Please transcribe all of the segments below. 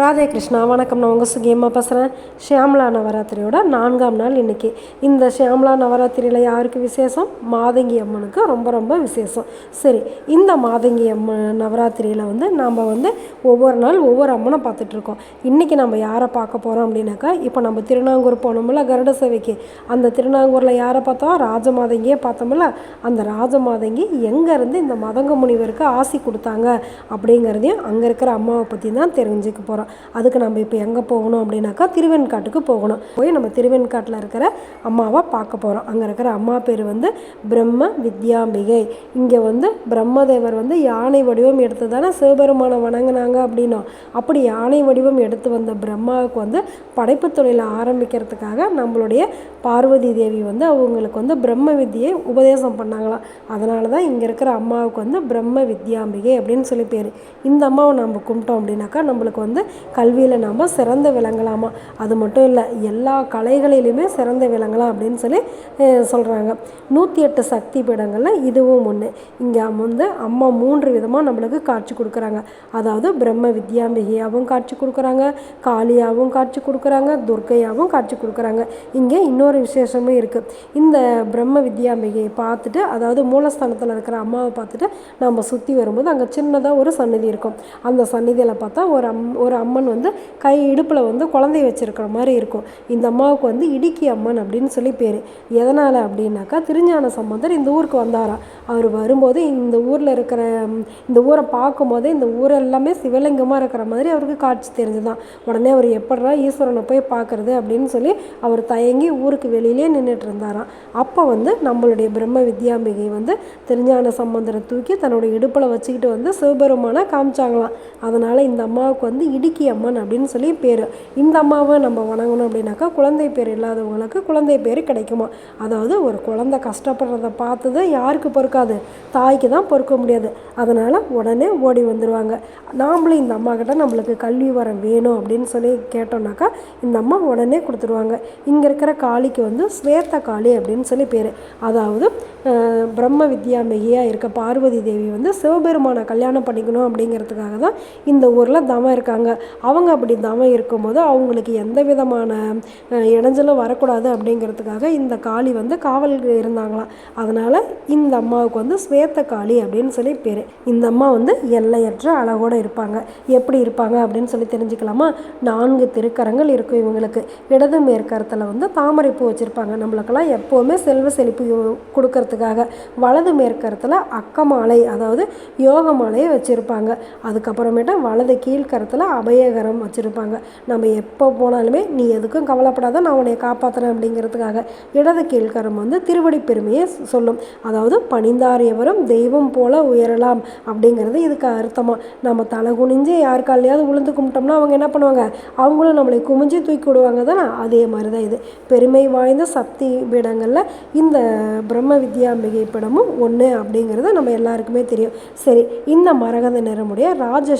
ராதே கிருஷ்ணா வணக்கம். நான் உங்கள் சுகியமாக பேசுகிறேன் ஷியாம்லா நவராத்திரியோட நான்காம் நாள் இன்றைக்கி இந்த ஷியாம்லா நவராத்திரியில் யாருக்கு விசேஷம்? மாதங்கி அம்மனுக்கு. ரொம்ப ரொம்ப விசேஷம். சரி இந்த மாதங்கி அம்மன் நவராத்திரியில் வந்து நாம் வந்து ஒவ்வொரு நாள் ஒவ்வொரு அம்மனை பார்த்துட்ருக்கோம் இன்றைக்கி நம்ம யாரை பார்க்க போகிறோம் அப்படின்னாக்கா இப்போ நம்ம திருநாங்கூர் போனோம்ல கருட சேவைக்கு. அந்த திருநாங்கூரில் யாரை பார்த்தோம்? ராஜமாதங்கியே பார்த்தோம்ல. அந்த ராஜமாதங்கி எங்கேருந்து இந்த மதங்க முனிவருக்கு ஆசி கொடுத்தாங்க அப்படிங்கிறதையும் அங்கே இருக்கிற அம்மாவை பற்றி தான் தெரிஞ்சுக்க போகிறோம் அதுக்கு நம்ம இப்போ எங்கே போகணும் அப்படின்னாக்கா திருவெண்காட்டுக்கு போகணும். போய் நம்ம திருவெண்காட்டில் இருக்கிற அம்மாவை பார்க்க போகிறோம் அங்கே இருக்கிற அம்மா பேர் வந்து பிரம்ம வித்யாம்பிகை. இங்கே வந்து பிரம்மதேவர் வந்து யானை வடிவம் எடுத்து தானே சிவபெருமானை வணங்கினாங்க அப்படின்னா அப்படி யானை வடிவம் எடுத்து வந்த பிரம்மாவுக்கு வந்து படைப்பு தொழிலை ஆரம்பிக்கிறதுக்காக நம்மளுடைய பார்வதி தேவி வந்து அவங்களுக்கு வந்து பிரம்ம வித்தியை உபதேசம் பண்ணாங்களாம். அதனால தான் இங்கே இருக்கிற அம்மாவுக்கு வந்து பிரம்ம வித்யாம்பிகை அப்படின்னு சொல்லி பேர். இந்த அம்மாவை நம்ம கும்பிட்டோம் அப்படின்னாக்கா நம்மளுக்கு வந்து கல்வியில் நாம் சிறந்து விளங்கலாமா? அது மட்டும் இல்லை எல்லா கலைகளிலுமே சிறந்து விளங்கலாம் அப்படின்னு சொல்லி சொல்கிறாங்க நூற்றி எட்டு சக்தி பீடங்களில் இதுவும் ஒன்று இங்கே வந்து அம்மா மூன்று விதமாக நம்மளுக்கு காட்சி கொடுக்குறாங்க. அதாவது பிரம்ம வித்யாம்பிகையாகவும் காட்சி கொடுக்குறாங்க காளியாகவும் காட்சி கொடுக்குறாங்க துர்க்கையாகவும் காட்சி கொடுக்குறாங்க. இங்கே இன்னொரு விசேஷமும் இருக்குது இந்த பிரம்ம வித்யாம்பிகையை பார்த்துட்டு அதாவது மூலஸ்தானத்தில் இருக்கிற அம்மாவை பார்த்துட்டு நம்ம சுற்றி வரும்போது அங்கே சின்னதாக ஒரு சந்நிதி இருக்கும். அந்த சந்நிதியில் பார்த்தா ஒரு அம் ஒரு அம்மன் வந்து கை இடுப்பில் வந்து குழந்தைய வச்சுருக்கிற மாதிரி இருக்கும். இந்த அம்மாவுக்கு வந்து இடுக்கி அம்மன் அப்படின்னு சொல்லி பேர். எதனால் அப்படின்னாக்கா திருஞான சம்பந்தர் இந்த ஊருக்கு வந்தாராம் அவர் வரும்போது இந்த ஊரில் இருக்கிற இந்த ஊரை பார்க்கும்போதே இந்த ஊர் எல்லாமே சிவலிங்கமாக இருக்கிற மாதிரி அவருக்கு காட்சி தெரிஞ்சுதான். உடனே அவர் எப்படா ஈஸ்வரனை போய் பார்க்குறது அப்படின்னு சொல்லி அவர் தயங்கி ஊருக்கு வெளியிலே நின்றுட்டு இருந்தாராம். அப்போ வந்து நம்மளுடைய பிரம்ம வித்யாம்பிகை வந்து திருஞான சம்பந்தரை தூக்கி தன்னுடைய இடுப்பில் வச்சுக்கிட்டு வந்து சிவபெருமானை காமிச்சாங்களாம். அதனால் இந்த அம்மாவுக்கு வந்து இடி இடுக்கி அம்மன் அப்படின்னு சொல்லி பேர். இந்த அம்மாவை நம்ம வணங்கணும் அப்படின்னாக்கா குழந்தை பேர் இல்லாதவங்களுக்கு குழந்தை பேர் கிடைக்குமா? அதாவது ஒரு குழந்தை கஷ்டப்படுறத பார்த்தது யாருக்கு பொறுக்காது? தாய்க்கு தான் பொறுக்க முடியாது. அதனால் உடனே ஓடி வந்துடுவாங்க நாமளும் இந்த அம்மா கிட்ட நம்மளுக்கு கல்வி வரம் வேணும் அப்படின்னு சொல்லி கேட்டோம்னாக்கா இந்த அம்மா உடனே கொடுத்துருவாங்க. இங்கே இருக்கிற காளிக்கு வந்து ஸ்வேத்த காளி அப்படின்னு சொல்லி பேர். அதாவது பிரம்ம வித்யாமகியாக இருக்க பார்வதி தேவி வந்து சிவபெருமானை கல்யாணம் பண்ணிக்கணும் அப்படிங்கிறதுக்காக தான் இந்த ஊரில் தவம் இருக்காங்க. அவங்க அப்படி தவம் இருக்கும்போது அவங்களுக்கு எந்த விதமான இடைஞ்சலும் வரக்கூடாது அப்படிங்கிறதுக்காக இந்த காளி வந்து காவல் இருந்தாங்களாம். அதனால் இந்த அம்மாவுக்கு வந்து ஸ்வேத்த காளி அப்படின்னு சொல்லி பேர். இந்த அம்மா வந்து எல்லையற்ற அழகோடு இருப்பாங்க. எப்படி இருப்பாங்க அப்படின்னு சொல்லி தெரிஞ்சுக்கலாமா? நான்கு திருக்கரங்கள் இருக்கும் இவங்களுக்கு. இடது மேற்கரத்தில் வந்து தாமரைப்பூ வச்சுருப்பாங்க. நம்மளுக்கெல்லாம் எப்போவுமே செல்வ செழிப்பு கொடுக்கறதுக்காக. வலது மேற்கரத்தில் அக்கமாலை அதாவது யோக மாலையை வச்சுருப்பாங்க. அதுக்கப்புறமேட்டு வலது கீழ்கரத்தில் அபயகரம் வச்சுருப்பாங்க. நம்ம எப்போ போனாலுமே நீ எதுக்கும் கவலைப்படாத நான் உன்னை காப்பாற்றுறேன் அப்படிங்கிறதுக்காக இடது கீழ்கரம் வந்து திருவடி பெருமையை சொல்லும். அதாவது பணிந்தார் எவரும் தெய்வம் போல உயரலாம் அப்படிங்கிறது இதுக்கு அர்த்தமாக நம்ம தலை குனிஞ்சு யாருக்காலையாவது உளுந்து கும்பிட்டோம்னா அவங்க என்ன பண்ணுவாங்க? அவங்களும் நம்மளை குமிஞ்சு தூக்கி விடுவாங்க தானே? அதே மாதிரி தான் இது. பெருமை வாய்ந்த சக்தி பீடங்களில் இந்த பிரம்ம வித்யாம்பிகை பீடமும் ஒன்று அப்படிங்கிறது நம்ம எல்லாருக்குமே தெரியும். சரி இந்த மரகத நிறமுடைய ராஜ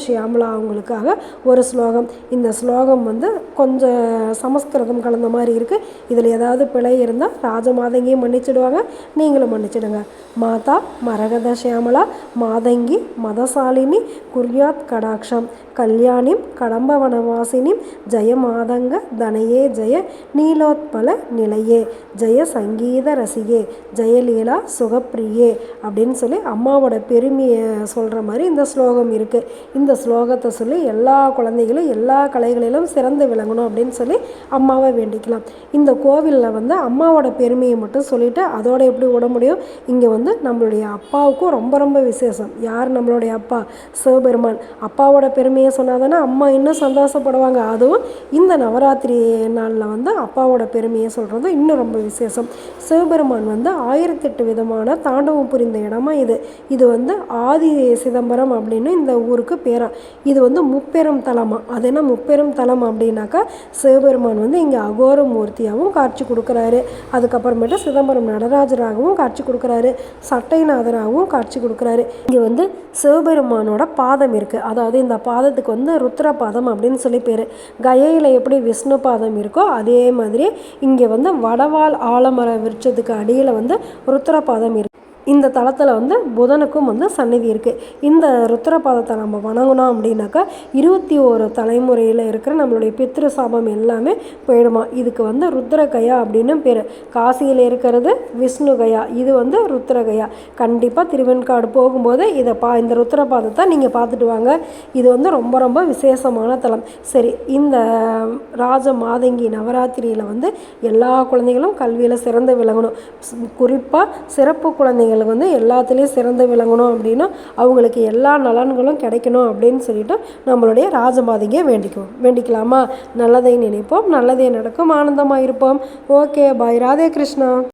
அவங்களுக்காக ஒரு ஸ்லோகம். இந்த ஸ்லோகம் வந்து கொஞ்சம் சமஸ்கிருதம் கலந்த மாதிரி இருக்குது இதில் ஏதாவது பிழை இருந்தால் ராஜமாதங்கியும் மன்னிச்சிடுவாங்க. நீங்களும் மன்னிச்சிடுங்க. மாதா மரகத சியாமலா மாதங்கி மதசாலினி குர்யாத் கடாட்சம் கல்யாணிம் கடம்பவனவாசினிம் ஜெய மாதங்க தனையே ஜெய நீலோத்பல நிலையே ஜெய சங்கீத ரசிகே ஜெயலீலா சுகப்பிரியே அப்படின்னு சொல்லி அம்மாவோட பெருமையை சொல்கிற மாதிரி இந்த ஸ்லோகம் இருக்குது இந்த ஸ்லோகத்தை சொல்லி எல்லா குழந்தைகளும் எல்லா கலைகளிலும் சிறந்து விளங்கணும் அப்படின்னு சொல்லி அம்மாவை வேண்டிக்கலாம். இந்த கோவிலில் வந்து அம்மாவோட பெருமையை மட்டும் சொல்லிவிட்டு அதோட எப்படி விட முடியும்? இங்கே வந்து நம்மளுடைய அப்பாவுக்கும் ரொம்ப ரொம்ப விசேஷம். யார் நம்மளுடைய அப்பா? சிவபெருமான். அப்பாவோட பெருமையை சொன்னாதானே அம்மா இன்னும் சந்தோஷப்படுவாங்க. அதுவும் இந்த நவராத்திரி நாளில் வந்து அப்பாவோட பெருமையை சொல்கிறது இன்னும் ரொம்ப விசேஷம். சிவபெருமான் வந்து ஆயிரத்தெட்டு விதமான தாண்டவம் புரிந்த இடமா இது. இது வந்து ஆதி சிதம்பரம் அப்படின்னு இந்த ஊருக்கு பேரா. இது வந்து முப்பெரும் தலமா? அது என்ன முப்பெரும் தலம் அப்படின்னாக்கா சிவபெருமான் வந்து இங்கே அகோர மூர்த்தியாகவும் காட்சி கொடுக்குறாரு. அதுக்கப்புறமேட்டு சிதம்பரம் நடராஜராகவும் காட்சி கொடுக்குறாரு. சட்டைநாதராகவும் காட்சி கொடுக்குறாரு. இங்கே வந்து சிவபெருமானோட பாதம் இருக்குது அதாவது இந்த பாதத்துக்கு வந்து ருத்ர பாதம் அப்படின்னு சொல்லி பேர். கயையில் எப்படி விஷ்ணு பாதம் இருக்கோ அதே மாதிரி இங்கே வந்து வடவால் ஆலமர விருட்சத்துக்கு அடியில் வந்து ருத்ர பாதம் இருக்கு. இந்த தளத்தில் வந்து புதனுக்கும் வந்து சந்நிதி இருக்குது இந்த ருத்ரபாதத்தை நம்ம வணங்கினோம் அப்படின்னாக்கா இருபத்தி ஒரு தலைமுறையில் இருக்கிற நம்மளுடைய பித்ரு சாபம் எல்லாமே போயிடுமா. இதுக்கு வந்து ருத்ரகயா அப்படின்னு பேர். காசியில் இருக்கிறது விஷ்ணு கயா இது வந்து ருத்ரகயா. கண்டிப்பாக திருவெண்காடு போகும்போது இதை பா இந்த ருத்ரபாதத்தை நீங்கள் பார்த்துட்டு வாங்க. இது வந்து ரொம்ப ரொம்ப விசேஷமான தலம். சரி இந்த ராஜ மாதங்கி நவராத்திரியில் வந்து எல்லா குழந்தைகளும் கல்வியில் சிறந்து விளங்கணும். குறிப்பாக சிறப்பு குழந்தைங்க குழந்தைங்களுக்கு வந்து எல்லாத்துலேயும் சிறந்து விளங்கணும் அப்படின்னா அவங்களுக்கு எல்லா நலன்களும் கிடைக்கணும் அப்படின்னு சொல்லிட்டு நம்மளுடைய ராஜமாதங்கியை வேண்டிக்குவோம். வேண்டிக்கலாமா? நல்லதை நினைப்போம் நல்லதே நடக்கும் ஆனந்தமாக இருப்போம். Okay bye. ராதே கிருஷ்ணா.